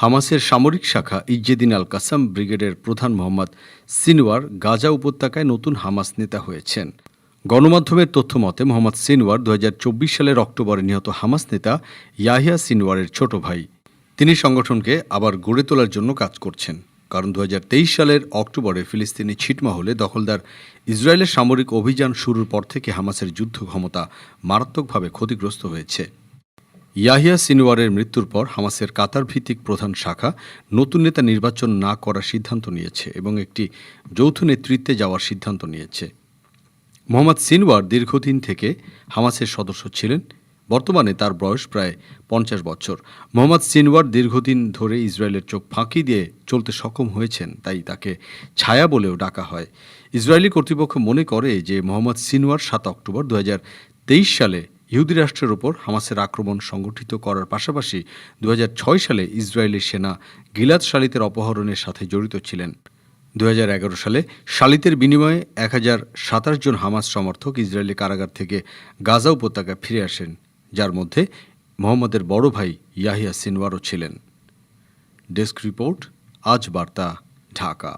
হামাসের সামরিক শাখা ইজ্জেদিন আল কাসাম ব্রিগেডের প্রধান মোহাম্মদ সিনওয়ার গাজা উপত্যকায় নতুন হামাস নেতা হয়েছেন। গণমাধ্যমের তথ্য মতে, মোহাম্মদ সিনওয়ার দু হাজার চব্বিশ সালের অক্টোবরে নিহত হামাস নেতা ইয়াহিয়া সিনওয়ারের ছোট ভাই। তিনি সংগঠনকে আবার গড়ে তোলার জন্য কাজ করছেন, কারণ দু হাজার তেইশ সালের অক্টোবরে ফিলিস্তিনি ছিটমহলে দখলদার ইসরায়েলের সামরিক অভিযান শুরুর পর থেকে হামাসের যুদ্ধ ক্ষমতা মারাত্মকভাবে ক্ষতিগ্রস্ত হয়েছে। ইয়াহিয়া সিনওয়ারের মৃত্যুর পর হামাসের কাতার ভিত্তিক প্রধান শাখা নতুন নেতা নির্বাচন না করার সিদ্ধান্ত নিয়েছে এবং একটি যৌথ নেতৃত্বে যাওয়ার সিদ্ধান্ত নিয়েছে। মোহাম্মদ সিনওয়ার দীর্ঘদিন থেকে হামাসের সদস্য ছিলেন। বর্তমানে তার বয়স প্রায় পঞ্চাশ বছর। মোহাম্মদ সিনওয়ার দীর্ঘদিন ধরে ইসরায়েলের চোখ ফাঁকি দিয়ে চলতে সক্ষম হয়েছেন, তাই তাকে ছায়া বলেও ডাকা হয়। ইসরায়েলি কর্তৃপক্ষ মনে করে যে মোহাম্মদ সিনওয়ার সাত অক্টোবর দু হাজার তেইশ সালে ইহুদি রাষ্ট্রের ওপর হামাসের আক্রমণ সংগঠিত করার পাশাপাশি দু হাজার ছয় সালে ইসরায়েলি সেনা গিলাদ শালিতের অপহরণের সাথে জড়িত ছিলেন। দু হাজার এগারো সালে শালিতের বিনিময়ে এক হাজার সাতাশ জন হামাস সমর্থক ইসরায়েলি কারাগার থেকে গাজা উপত্যকায় ফিরে আসেন, যার মধ্যে মোহাম্মদের বড় ভাই ইয়াহিয়া সিনওয়ারও ছিলেন। ডেস্ক রিপোর্ট, আজ বার্তা, ঢাকা।